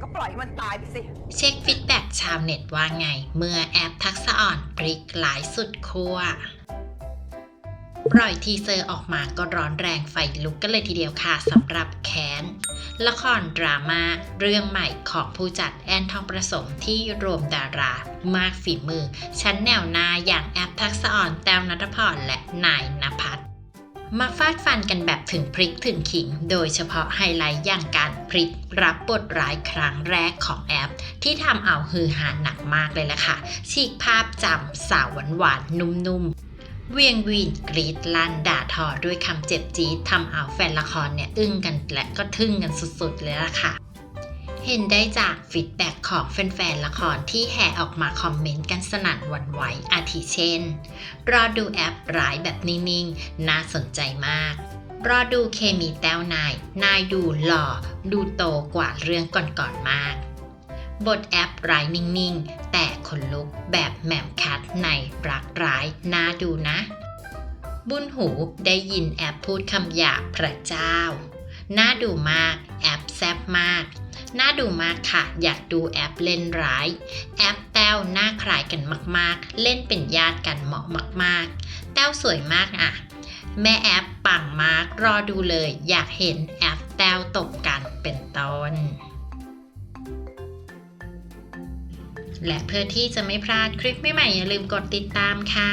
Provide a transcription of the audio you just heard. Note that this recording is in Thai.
ก็ปล่อยมันตายไปสิ เช็คฟีดแบ็กชาวเน็ตว่าไง เมื่อแอปทักษะอ่อนพริกหลายสุดขั้วปล่อยทีเซอร์ออกมาก็ร้อนแรงไฟลุกกันเลยทีเดียวค่ะสำหรับแค้น ละครดราม่าเรื่องใหม่ของผู้จัดแอนทองประสมที่รวมดารามากฝีมือ ชั้นแนวหน้าอย่างแอปทักษะอ่อนแต้วนัทพรและนายนภัส มาฟาดฟันกันแบบถึงพริกถึงขิง โดยเฉพาะไฮไลท์อย่างการพริกรับบทร้ายครั้งแรกของแอป ที่ทำเอาฮือฮาหนักมากเลยล่ะค่ะ ฉีกภาพจำสาวหวานหวานๆนุ่มๆเวียงวีนกรีดลั่นด่าทอด้วยคำเจ็บจี๊ดทำเอาแฟนละครเนี่ยอึ้งกันและก็ทึ่งกันสุดๆเลยล่ะค่ะ เห็นได้จากฟีดแบ็กของแฟนๆละครที่แห่ออกมาคอมเมนต์กันสนั่นวันไหวอาทิเช่น รอดูแอปร้ายแบบนิ่งๆ น่าสนใจมาก รอดูเคมีแต้วนาย นายดูหล่อ ดูโตกว่าเรื่องก่อนๆมาก บทแอปร้ายนิ่งๆ แต่คนลุกแบบแหม่มคัดในรักร้ายน่าดูนะ บุญหูได้ยินแอปพูดคำหยาบพระเจ้า น่าดูมาก แอปแซบมาก น่าดูมากค่ะ อยากดูแอปเล่นร้าย แอปแต้วหน้าคล้ายกันมากๆ เล่นเป็นญาติกันเหมาะมากๆ แต้วสวยมากอะ แม่แอปปังมากรอดูเลย อยากเห็นแอปแต้วตบกันเป็นต้นและเพื่อที่จะไม่พลาดคลิปใหม่ๆอย่าลืมกดติดตามค่ะ